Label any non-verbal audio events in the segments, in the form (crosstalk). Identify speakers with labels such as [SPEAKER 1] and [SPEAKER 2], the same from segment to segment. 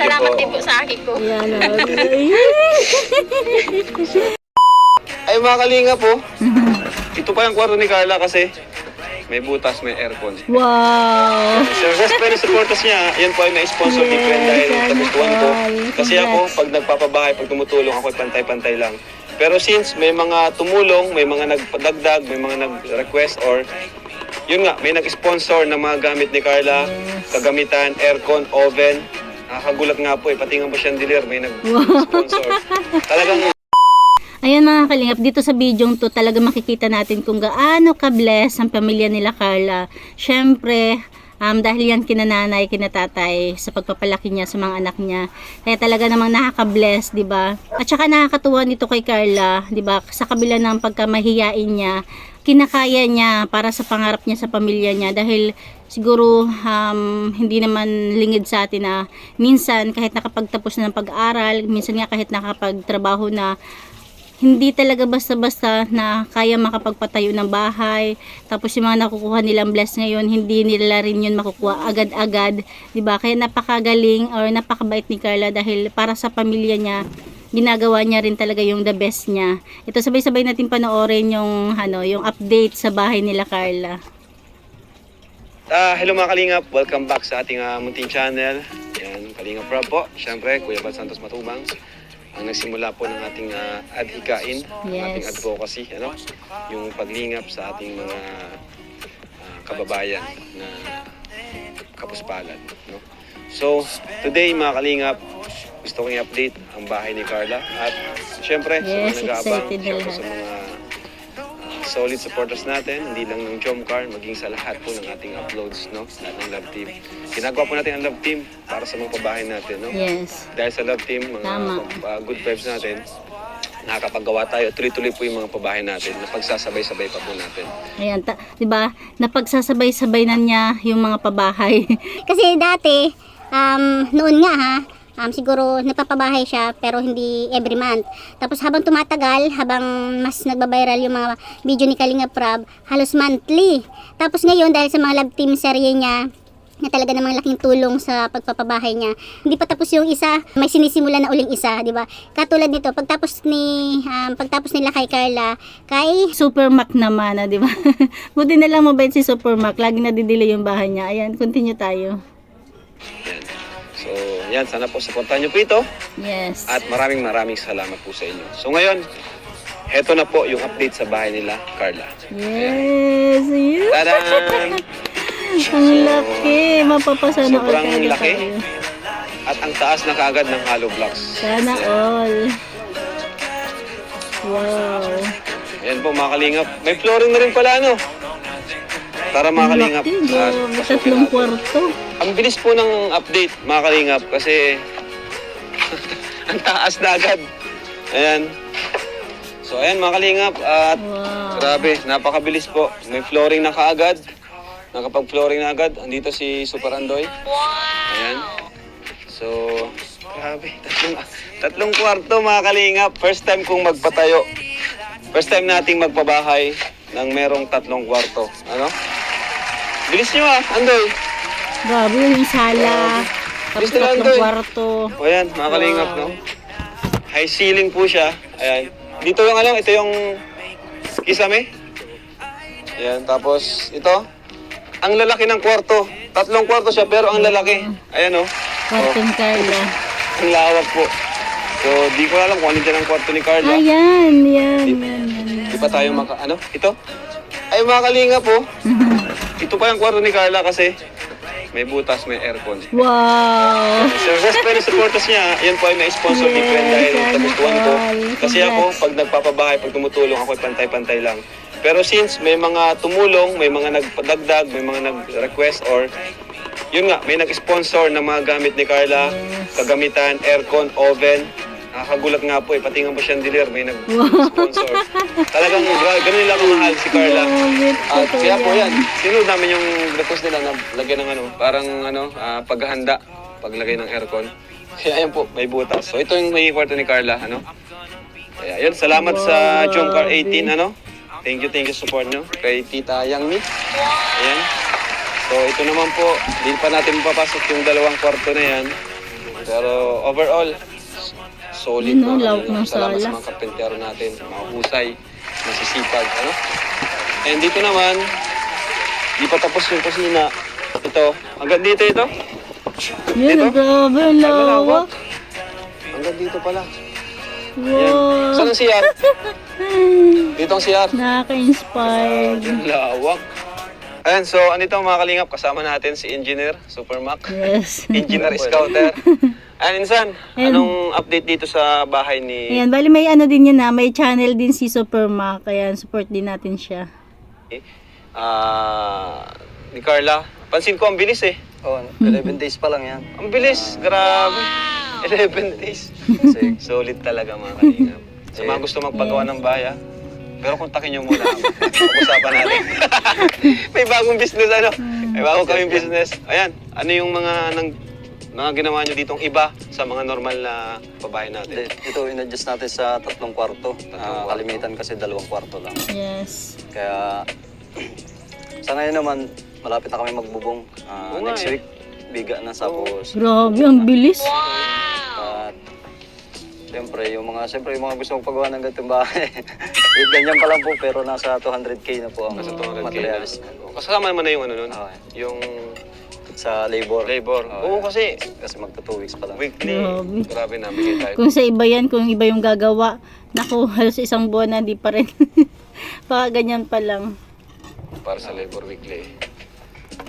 [SPEAKER 1] salamat din po sa akin ko.
[SPEAKER 2] Yan o. (laughs)
[SPEAKER 3] Ay mga kalinga po. Ito pa yung kwarto ni Carla kasi may butas, may aircon.
[SPEAKER 2] wow.
[SPEAKER 3] So, sa pero supporters niya, yan po ay may sponsor ni Friend dahil
[SPEAKER 2] sana
[SPEAKER 3] kagustuhan ko. Kasi ako, pag nagpapabahay, pag tumutulong, ako ay pantay-pantay lang. Pero since may mga tumulong, may mga nagpadagdag, may mga nag-request or yun nga, may nag-sponsor ng mga gamit ni Carla, kagamitan, aircon, oven. Nakakagulat nga po eh, pati nga po chandelier, may nag-sponsor. (laughs) Talagang
[SPEAKER 2] Ayan mga kalingap, dito sa bidyong to talaga makikita natin kung gaano ka-bless ang pamilya nila Carla. Siyempre, um, dahil yan kinananay, kinatatay sa pagpapalaki niya sa mga anak niya. Kaya talaga namang nakaka-bless, di ba? At saka nakakatuwa nito kay Carla, di ba? Sa kabila ng pagkamahiyain niya, kinakaya niya para sa pangarap niya sa pamilya niya dahil siguro um, hindi naman lingid sa atin na minsan kahit nakapagtapos na ng pag-aral, minsan nga kahit nakapagtrabaho na hindi talaga basta-basta na kaya makapagpatayo ng bahay. Tapos yung mga nakukuha nilang bless ngayon, hindi nila rin yun makukuha agad-agad. 'di ba Kaya napakagaling or napakabait ni Carla dahil para sa pamilya niya, ginagawa niya rin talaga yung the best niya. Ito sabay-sabay natin panoorin yung ano, yung update sa bahay nila Carla.
[SPEAKER 3] Ah, hello mga Kalingap, welcome back sa ating uh, Munting Channel. Yan, Kalingap Rob po. Siyempre, Kuya Bal Santos Matubang. Ang nagsimula po ng ating uh, adhikain,
[SPEAKER 2] Yes.
[SPEAKER 3] ating advocacy, ano? yung paglingap sa ating mga ah, kababayan na kapuspalan. No? So, today mga Kalingap, gusto kong i-update ang bahay ni Carla. At siyempre, sa
[SPEAKER 2] Yes,
[SPEAKER 3] mga nag-aabang, siyempre sa mga ah, solid supporters natin, hindi lang ng Jomcar, maging sa lahat po ng ating uploads, no? Lahat ng Love Team. Ginagawa po natin ang Love Team para sa mga pabahay natin, no?
[SPEAKER 2] Yes.
[SPEAKER 3] Dahil sa Love Team, mga
[SPEAKER 2] Tama.
[SPEAKER 3] uh, good vibes natin, nakakapagawa tayo, tuloy-tuloy po yung mga pabahay natin na pagsasabay-sabay pa po natin.
[SPEAKER 2] Ayan, ta, 'di ba? Napagsasabay-sabay na niya yung mga pabahay. (laughs)
[SPEAKER 4] Kasi dati, um, noon nga ha, um, siguro nagpapabahay siya pero hindi every month. Tapos habang tumatagal, habang mas nagbabiral yung mga video ni Kalinga Prab, halos monthly. Tapos ngayon dahil sa mga love team serye niya, na talaga namang laking tulong sa pagpapabahay niya. Hindi pa tapos yung isa, may sinisimula na uling isa, di ba? Katulad nito, pagtapos ni um, pagtapos nila kay Carla, kay
[SPEAKER 2] Super Mac naman, ah, di ba? (laughs) Buti na lang mabait si Super Mac. Lagi nadidelay yung bahay niya. Ayan, continue tayo.
[SPEAKER 3] So, yan, sana po supportahan niyo po ito
[SPEAKER 2] Yes.
[SPEAKER 3] at maraming maraming salamat po sa inyo. So ngayon, heto na po yung update sa bahay nila, Carla.
[SPEAKER 2] Yes. Yes.
[SPEAKER 3] Tadaan! (laughs)
[SPEAKER 2] Ang laki. Mapapasana all
[SPEAKER 3] Sobrang
[SPEAKER 2] talaga
[SPEAKER 3] laki.
[SPEAKER 2] tayo.
[SPEAKER 3] At ang taas na kaagad ng hollow blocks.
[SPEAKER 2] Sana all. Wow.
[SPEAKER 3] Ayan po mga kalingap. May flooring na rin pala ano. Tara mga kalingap. pasukin
[SPEAKER 2] tatlong
[SPEAKER 3] natin.
[SPEAKER 2] kwarto.
[SPEAKER 3] Ang bilis po ng update mga kalingap kasi (laughs) ang taas na agad. Ayan. So ayan mga kalingap at
[SPEAKER 2] Wow.
[SPEAKER 3] grabe, napakabilis po. May flooring na kaagad. Nakapag-flooring na agad. Andito si Super Andoy. Ayan. So, grabe. Tatlong, tatlong kwarto mga kalingap. First time kong magpatayo. First time nating magpabahay ng merong tatlong kwarto. Ano? Bilis nyo ah, Andoy.
[SPEAKER 2] Grabe yung sala. Tapos
[SPEAKER 3] to
[SPEAKER 2] tatlong
[SPEAKER 3] eh.
[SPEAKER 2] kwarto.
[SPEAKER 3] O yan, mga kalingap, no? High ceiling po siya. Ayan. Dito yung ano, ito yung kisame. Ayan, tapos ito. Ang lalaki ng kwarto. Tatlong kwarto siya, pero ang lalaki. Ayan, oh.
[SPEAKER 2] Kwartong Carla.
[SPEAKER 3] Ang lawak po. So, di ko alam kung ano dyan ang kwarto ni Carla.
[SPEAKER 2] Ayan, yan, yan, yan.
[SPEAKER 3] Di pa tayo maka... Ano? Ito? Ay, mga kalingap po. (laughs) ito pa yung kwarto ni Carla kasi may butas, may aircon.
[SPEAKER 2] Wow.
[SPEAKER 3] So, sa pero supporters niya, yan po ay may sponsor ni Friend
[SPEAKER 2] Yes,
[SPEAKER 3] dahil
[SPEAKER 2] sana
[SPEAKER 3] kagustuhan ko. Kasi ako, pag nagpapabahay, pag tumutulong, ako ay pantay-pantay lang. Pero since may mga tumulong, may mga nagpadagdag, may mga nag-request or yun nga, may nag-sponsor ng mga gamit ni Carla, kagamitan, aircon, oven. Nakakagulat nga po eh, pati nga po chandelier, may nag-sponsor. Talagang gra- ganun nila kamahal si Carla. At kaya po
[SPEAKER 2] yan.
[SPEAKER 3] sinunod namin yung request nila na lagyan ng ano, parang ano, ah, paghahanda, paglagay ng aircon. Kaya yan po, may butas. So ito yung may kwarto ni Carla, ano. Kaya yun, salamat sa Jomcar
[SPEAKER 2] grabe.
[SPEAKER 3] 18, ano. Thank you, thank you support nyo. Kay Tita Yangmi. Ayan. So ito naman po, hindi pa natin mapapasok yung dalawang kwarto na yan. Pero overall, solid
[SPEAKER 2] Yun, no,
[SPEAKER 3] mga
[SPEAKER 2] lawak ng
[SPEAKER 3] Salamat
[SPEAKER 2] sala.
[SPEAKER 3] sa mga kapentero natin, mga husay, masisipag, ano? And dito naman, di pa tapos yung kusina. Ito, hanggang dito ito.
[SPEAKER 2] Yan,
[SPEAKER 3] Dito?
[SPEAKER 2] grabe, ang lawak.
[SPEAKER 3] Hanggang dito pala. Yan.
[SPEAKER 2] Wow.
[SPEAKER 3] Saan ang CR? (laughs) Dito ang CR.
[SPEAKER 2] Nakaka-inspired.
[SPEAKER 3] Ang lawak. Ayan, so andito mga kalingap. Kasama natin si Engineer Supermac.
[SPEAKER 2] Yes. (laughs)
[SPEAKER 3] Engineer Scouter. Ayan, Insan,
[SPEAKER 2] Ayan.
[SPEAKER 3] anong update dito sa bahay ni...
[SPEAKER 2] Ayan, bali may ano din yan na, may channel din si Supermac, kaya support din natin siya.
[SPEAKER 3] Ah, ni Carla. Pansin ko, ang bilis eh.
[SPEAKER 1] Oh, 11 days pa lang yan.
[SPEAKER 3] Ang bilis, grabe. 11 days. (laughs)
[SPEAKER 1] Kasi,
[SPEAKER 3] Solid talaga mga kalingap. Sa mga gusto magpagawa ng baya, pero kontakin nyo muna. Pag-usapan natin. (laughs) May bagong business ano? May bagong kaming business. Ayan, ano yung mga nang mga ginawa nyo ditong iba sa mga normal na pabahay natin?
[SPEAKER 1] Ito in-adjust natin sa tatlong kwarto. Ah,
[SPEAKER 3] kwarto.
[SPEAKER 1] kalimitan kasi dalawang kwarto lang.
[SPEAKER 2] Yes.
[SPEAKER 1] Kaya, (clears throat) sa ngayon naman, malapit na kami magbubong. Ah,
[SPEAKER 3] Oo nga
[SPEAKER 1] next
[SPEAKER 3] eh.
[SPEAKER 1] week, biga na tapos.
[SPEAKER 2] Grabe, ang bilis.
[SPEAKER 1] At, siyempre, yung mga, siyempre, yung mga gusto magpagawa ng ganitong bahay. (laughs) eh, ganyan pa lang po, pero nasa 200k na po ang
[SPEAKER 3] Nasa 200K na.
[SPEAKER 1] materials.
[SPEAKER 3] Kasama naman na yung ano nun?
[SPEAKER 1] Okay.
[SPEAKER 3] Yung
[SPEAKER 1] Sa labor.
[SPEAKER 3] labor.
[SPEAKER 1] Okay.
[SPEAKER 3] Oo, kasi
[SPEAKER 1] Kasi magto 2 weeks pa lang.
[SPEAKER 3] weekly.
[SPEAKER 2] Grabe.
[SPEAKER 3] Grabe na, bigay tayo.
[SPEAKER 2] Kung sa iba yan, kung iba yung gagawa, naku, (laughs) halos isang buwan na, di pa rin. (laughs) Baka ganyan pa lang.
[SPEAKER 3] Para sa labor weekly.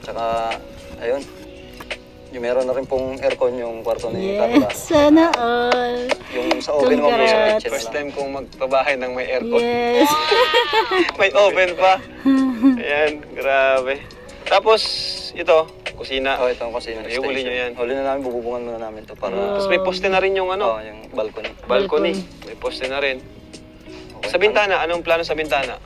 [SPEAKER 1] Tsaka, ayun, yung meron na rin pong aircon yung kwarto ni Carla.
[SPEAKER 2] Yes, sana all.
[SPEAKER 1] Yung sa oven naman po sa
[SPEAKER 2] Congrats.
[SPEAKER 1] kitchen
[SPEAKER 3] First
[SPEAKER 1] lang.
[SPEAKER 3] time kong magpabahay ng may aircon.
[SPEAKER 2] Yes. (laughs)
[SPEAKER 3] May oven pa. Ayan, grabe. Tapos, ito, kusina.
[SPEAKER 1] Oh, ito ang kusina
[SPEAKER 3] Ay, huli nyo yan.
[SPEAKER 1] Huli na namin, bububungan muna namin to para...
[SPEAKER 3] Tapos may poste na rin yung ano,
[SPEAKER 1] Oh, yung balcony.
[SPEAKER 3] balcony. May poste na rin. Sa bintana, anong plano sa bintana?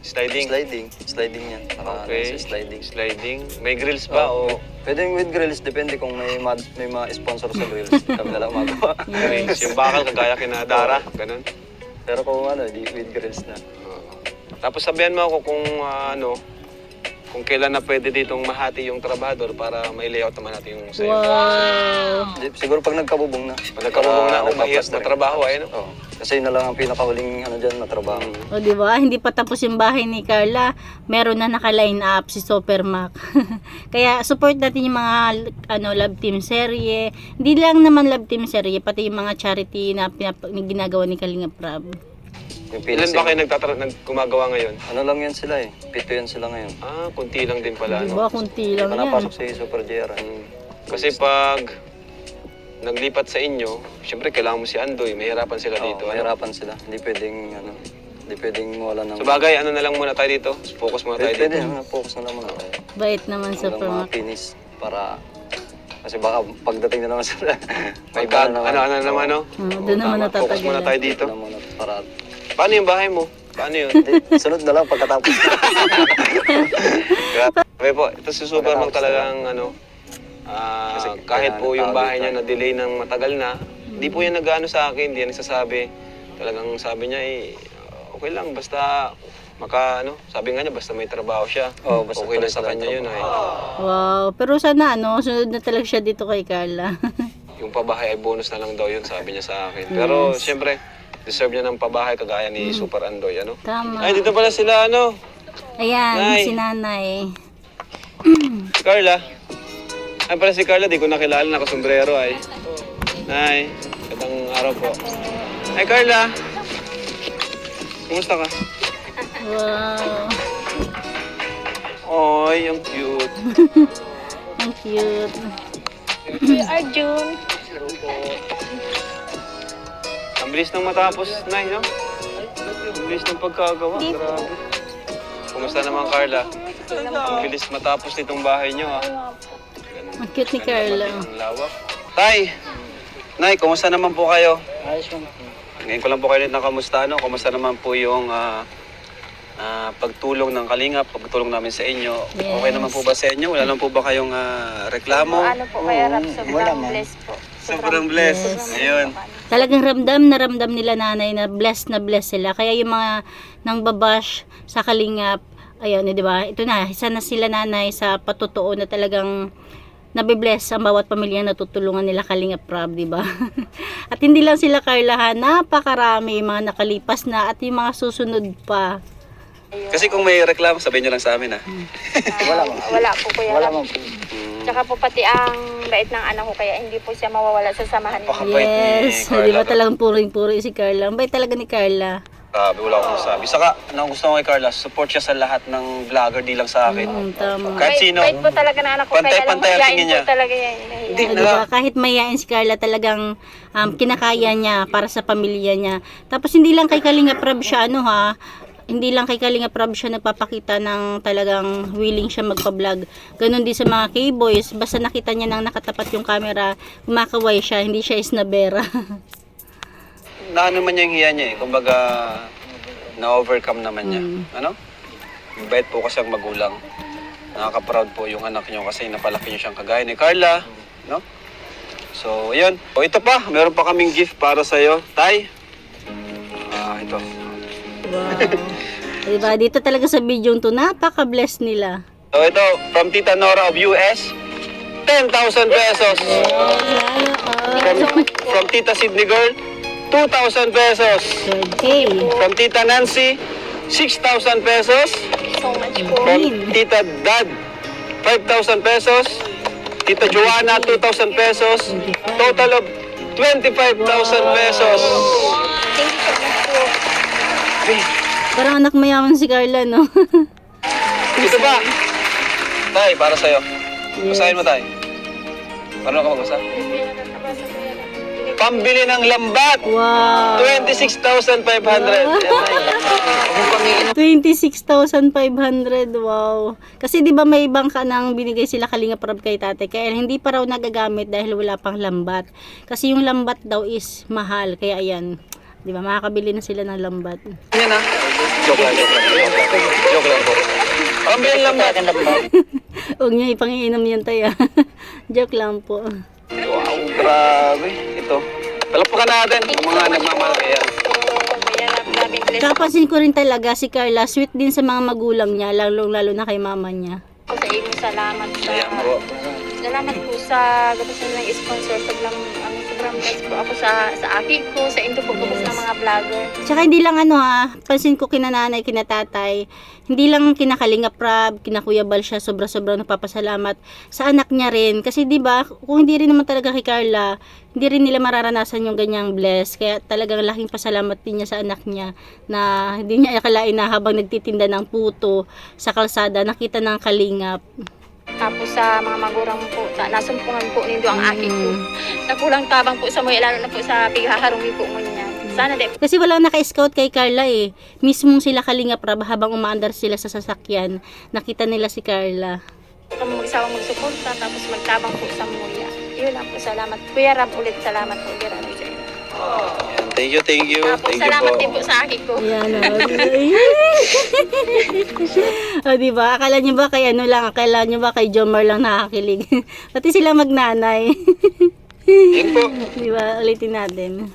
[SPEAKER 3] Sliding?
[SPEAKER 1] Sliding. Sliding yan. Naka,
[SPEAKER 3] Okay.
[SPEAKER 1] nasa sliding.
[SPEAKER 3] Sliding. May grills ba?
[SPEAKER 1] Oh,
[SPEAKER 3] O
[SPEAKER 1] Pwede yung with grills, depende kung may mad, may mga sponsor sa grills. (laughs) Kami na lang magawa.
[SPEAKER 3] grills? Yung bakal kagaya kina Dara? Ganun.
[SPEAKER 1] Pero kung ano, di with grills na.
[SPEAKER 3] Oo. Tapos sabihan mo ako kung ah, ano, kung kailan na pwede ditong mahati yung trabador para may layout naman natin yung sa'yo.
[SPEAKER 2] Wow.
[SPEAKER 1] Siguro pag nagkabubong na.
[SPEAKER 3] Pag nagkabubong na, o mahirap
[SPEAKER 1] nagpaplastering.
[SPEAKER 3] na trabaho, ay no?
[SPEAKER 1] Oo. Kasi yun na lang ang pinakahuling ano dyan na trabaho.
[SPEAKER 2] O di ba? Hindi pa tapos yung bahay ni Carla, meron na naka-line up si Supermac. (laughs) Kaya support natin yung mga ano love team serye. Hindi lang naman love team serye, pati yung mga charity na pinap- ginagawa ni Kalinga Prab.
[SPEAKER 1] Yung
[SPEAKER 3] Ilan ba kayo nagtatra- nag gumagawa ngayon?
[SPEAKER 1] Ano lang yan sila eh. Pito yan sila ngayon.
[SPEAKER 3] Ah, kunti lang din pala.
[SPEAKER 2] Di
[SPEAKER 3] No?
[SPEAKER 2] ba? Kunti lang
[SPEAKER 1] pa
[SPEAKER 2] yan.
[SPEAKER 1] napasok si Super JR.
[SPEAKER 3] Mm. Kasi pag naglipat sa inyo, syempre kailangan mo si Andoy, mahirapan sila
[SPEAKER 1] Oo,
[SPEAKER 3] dito. ano?
[SPEAKER 1] mahirapan sila. Hindi pwedeng ano, hindi pwedeng wala ng...
[SPEAKER 3] Sa bagay, ano na lang muna tayo dito? Focus muna tayo
[SPEAKER 1] Pwede, pwede,
[SPEAKER 3] dito.
[SPEAKER 1] ano, focus na lang muna tayo.
[SPEAKER 2] Bait naman
[SPEAKER 1] Walang
[SPEAKER 2] Supermac.
[SPEAKER 1] mga finish para... Kasi baka pagdating na naman (laughs) sa...
[SPEAKER 3] May bag, ano, ano naman, no?
[SPEAKER 2] Mm, doon naman
[SPEAKER 3] Focus muna
[SPEAKER 2] natatagalan.
[SPEAKER 3] tayo dito.
[SPEAKER 1] Para...
[SPEAKER 3] Paano yung bahay mo? Paano yun?
[SPEAKER 1] Hindi, (laughs) sunod na lang pagkatapos. (laughs)
[SPEAKER 3] Grabe po, ito si Superman talagang ano, ah, kahit po yung bahay niya
[SPEAKER 1] tawag
[SPEAKER 3] na delay ng matagal na, hindi po yan nag-ano sa akin, hindi yan nagsasabi. Talagang sabi niya eh, okay lang, basta maka ano, sabi nga niya basta may trabaho siya.
[SPEAKER 1] Oo, basta
[SPEAKER 3] okay na
[SPEAKER 1] tuloy
[SPEAKER 3] sa
[SPEAKER 1] sa
[SPEAKER 3] kanya yun ay.
[SPEAKER 2] Wow. Pero sana ano, sunod na talaga siya dito kay Carla.
[SPEAKER 3] Yung pabahay ay bonus na lang daw yun, sabi niya sa akin. Pero siyempre, deserve niya ng pabahay kagaya ni Super Andoy, ano?
[SPEAKER 2] Tama.
[SPEAKER 3] Ay, dito pala sila, ano?
[SPEAKER 2] Ayan,
[SPEAKER 3] Nay.
[SPEAKER 2] si nanay.
[SPEAKER 3] Carla. Ay pala si Carla, di ko nakilala, nakasombrero ay. Nay, magandang araw po. Ay Carla. Kumusta ka?
[SPEAKER 2] Wow.
[SPEAKER 3] Oy, ang cute. (laughs)
[SPEAKER 2] Ang cute.
[SPEAKER 3] Ang bilis nang matapos, Nay, no? Ang bilis ng pagkagawa, grabe. Kumusta naman Carla? Ang bilis matapos nitong bahay niyo, ah.
[SPEAKER 2] Ang cute ni Carla.
[SPEAKER 3] Ang lawak. Tay! Nay, kumusta naman po kayo? Ngayon ko lang po kayo ulit nakamusta, no? Kumusta naman po yung ah, ah, pagtulong ng Kalingap, pagtulong namin sa inyo? Okay naman po ba sa inyo? Wala naman po ba kayong ah, reklamo?
[SPEAKER 5] Ano po kaya Rap, sobrang blessed po.
[SPEAKER 3] Sobrang blessed. Ayun.
[SPEAKER 2] Talagang ramdam na ramdam nila nanay na blessed na blessed sila. Kaya yung mga nang babash sa kalingap, ayun, eh, di ba? Ito na, isa na sila nanay sa patutuo na talagang nabibless ang bawat pamilya na tutulungan nila Kalinga Prab, di ba? (laughs) at hindi lang sila Carla ha, napakarami yung mga nakalipas na at yung mga susunod pa.
[SPEAKER 3] Kasi kung may reklamo, sabihin nyo lang sa amin ha.
[SPEAKER 5] wala, wala po Kuya
[SPEAKER 1] Wala po.
[SPEAKER 5] Tsaka po pati ang bait ng anak ko kaya hindi po siya mawawala sa samahan niya.
[SPEAKER 3] Napakabait ni
[SPEAKER 2] Yes,
[SPEAKER 3] Carla.
[SPEAKER 2] di ba talagang puring-puri si Carla. Ang bait talaga ni Carla.
[SPEAKER 3] Grabe, wala akong masabi. Saka, ang gusto ko kay Carla, support siya sa lahat ng vlogger, di lang sa akin.
[SPEAKER 2] Mm, tama.
[SPEAKER 3] Kahit
[SPEAKER 5] Bait-
[SPEAKER 3] sino.
[SPEAKER 5] Bait po talaga ng anak ko kaya lang
[SPEAKER 3] Pantay-pantay ang
[SPEAKER 5] mahihain
[SPEAKER 3] tingin
[SPEAKER 5] po
[SPEAKER 3] niya.
[SPEAKER 5] talaga yan.
[SPEAKER 3] Hindi,
[SPEAKER 2] O, diba? Kahit mayain si Carla talagang um, kinakaya niya para sa pamilya niya. Tapos hindi lang kay Kalinga Prab siya ano ha, hindi lang kay Kalinga Prab siya nagpapakita ng talagang willing siya magpa-vlog. Ganon din sa mga K-boys, basta nakita niya nang nakatapat yung camera, kumakaway siya, hindi siya isnabera. (laughs)
[SPEAKER 3] Naano man niya yung hiya niya eh. Kumbaga, na-overcome naman niya.
[SPEAKER 2] Mm.
[SPEAKER 3] Ano? Mabait po kasi ang magulang. Nakaka-proud po yung anak niyo kasi napalaki niyo siyang kagaya ni Carla. No? So, yun. O ito pa, meron pa kaming gift para sa'yo. Tay.
[SPEAKER 2] Wow. diba? Dito talaga sa video to, napaka-bless nila.
[SPEAKER 3] So ito, from Tita Nora of US, 10,000 pesos. From, from Tita Sydney Girl, 2,000 pesos.
[SPEAKER 2] Okay.
[SPEAKER 3] From Tita Nancy, 6,000 pesos.
[SPEAKER 5] So much po.
[SPEAKER 3] From Tita Dad, 5,000 pesos. Tita Joanna, 2,000 pesos. Total of 25,000 pesos.
[SPEAKER 5] Thank you so much po.
[SPEAKER 2] Parang anak mayaman si Carla, no?
[SPEAKER 3] Ito pa. Tay, para sa'yo. Basahin mo, Tay. Paano ka magbasa? Pambili ng lambat.
[SPEAKER 2] wow.
[SPEAKER 3] 26,500. Yan, Tay. (laughs)
[SPEAKER 2] 26,500, wow. Kasi 'di ba may ibang ka nang binigay sila Kalinga Prab kay Tate, kaya hindi pa raw nagagamit dahil wala pang lambat. Kasi yung lambat daw is mahal, kaya ayan. 'Di ba makakabili na sila ng lambat.
[SPEAKER 3] Yan ah. Joke lang, joke lang. Joke lang, lang po. Pambili ng lambat.
[SPEAKER 2] Huwag niyo ipangiinom yan tayo. (laughs) Joke lang po.
[SPEAKER 3] Wow, grabe. Ito. Palakpakan natin ang mga nagmamalaki yan.
[SPEAKER 5] Kuya Rab, grabing bless
[SPEAKER 2] Kapansin ko rin talaga si Carla, sweet din sa mga magulang niya, lalo lalo na kay mama niya.
[SPEAKER 5] sa inyo. Salamat sa... Salamat po sa gabos na ng sponsor. Sobrang, ano, blessed po ako sa, sa aking ko, sa indo po gabos ng mga vlogger.
[SPEAKER 2] Tsaka hindi lang ano ha, pansin ko kina nanay, kina tatay, hindi lang kina Kalinga Prab, kina Kuya Bal siya, sobra-sobra nagpapasalamat sa anak niya rin. Kasi 'di ba kung hindi rin naman talaga kay Carla, hindi rin nila mararanasan yung ganyang bless. Kaya talagang laking pasalamat din niya sa anak niya na hindi niya akalain na habang nagtitinda ng puto sa kalsada, nakita ng kalingap.
[SPEAKER 5] Tapos sa mga magurang po, ta, nasumpungan po nindo ang aking ko. Nakulang tabang po sa mga lalo na po sa pighaharumi po mo niya. Sana di
[SPEAKER 2] Kasi walang naka-scout kay Carla eh. Mismong sila Kalinga Prab habang umaandar sila sa sasakyan, nakita nila si Carla.
[SPEAKER 5] kami mag-isawang magsuporta tapos magtabang po sa mulya. Yun lang po, salamat. Kuya Rab, ulit salamat po. Kuya Rab, sir.
[SPEAKER 3] Ayan, Thank you, thank you.
[SPEAKER 5] Tapos
[SPEAKER 3] Thank you
[SPEAKER 5] salamat
[SPEAKER 3] po.
[SPEAKER 5] din po sa aking ko.
[SPEAKER 2] Yan o. (laughs) o, di ba? Akala nyo ba kay ano lang, akala nyo ba kay Jomar lang nakakilig? (laughs) Pati sila magnanay. (laughs)
[SPEAKER 3] Yan po.
[SPEAKER 2] di ba? Ulitin natin.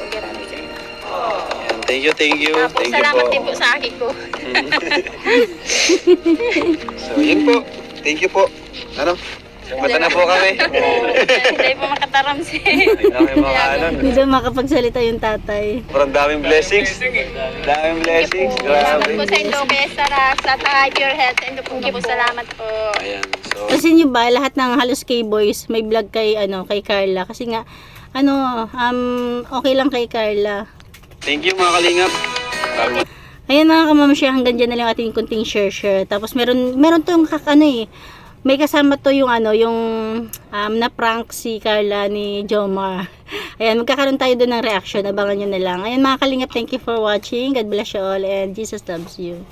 [SPEAKER 3] Ayan, Thank you, thank you.
[SPEAKER 5] Tapos
[SPEAKER 3] Thank you
[SPEAKER 5] salamat
[SPEAKER 3] po.
[SPEAKER 5] din po sa aking ko.
[SPEAKER 3] So, yun po. Thank you po. Ano? Mata na po kami. (laughs)
[SPEAKER 5] Hindi po makataram si...
[SPEAKER 3] Ay, na mga ano.
[SPEAKER 2] Hindi daw makapagsalita yung tatay.
[SPEAKER 3] Sobrang daming blessings. Daming blessings.
[SPEAKER 5] Salamat
[SPEAKER 3] Grabe.
[SPEAKER 5] po sa Indo, Kuya Sara, sa Tahay Pure Health. Indo po, po salamat po.
[SPEAKER 3] Ayan. So,
[SPEAKER 2] Kasi nyo ba, lahat ng halos K-boys, may vlog kay, ano, kay Carla. Kasi nga, ano, um, okay lang kay Carla.
[SPEAKER 3] thank you mga kalingap. Grabe.
[SPEAKER 2] Ayan mga kamamsya, hanggang dyan na lang ating kunting share-share. Tapos meron, meron tong kak, ano eh, may kasama to yung ano, yung um, na-prank si Carla ni Jomar. Ayan, magkakaroon tayo doon ng reaction. Abangan nyo na lang. Ayan mga kalingap, thank you for watching. God bless you all and Jesus loves you.